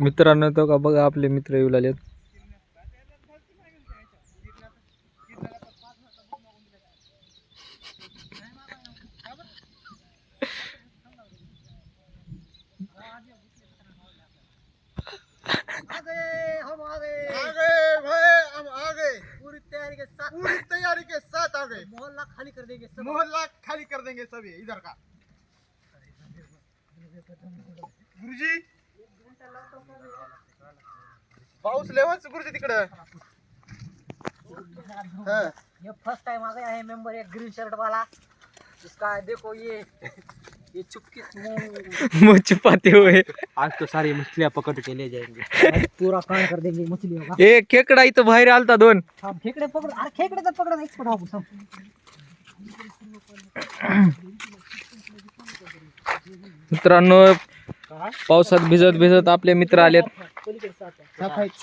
मित्रांनो तो का बघा आपले मित्र येऊ लागलेत. आगे भाई हम आगे। पूरी तैयारी के साथ। पूरी तैयारी के साथ आगे। मोहल्ला खाली कर देंगे सब मोहल्ला खाली कर देंगे सभी इधर का। गुरुजी पाऊस लेवच गुरुजी तिकडं. हा. ये फर्स्ट टाइम आ गया है मेंबर एक ग्रीन शर्ट वाला. इसका देखो ये. ये चुपके मुँह छुपाते हुए आज तो सारी मछलियां पकड़ के ले जाएंगे. पूरा कांड कर देंगे मछलियों का ए खेकडा इथं बाहेर आलता दोन. हम खेकड़े पकड़ अरे खेकड़े तर पकड़ नाहीच पडाव आपण मित्रांनो पावसात भिजत भिजत आपले मित्र आलेत.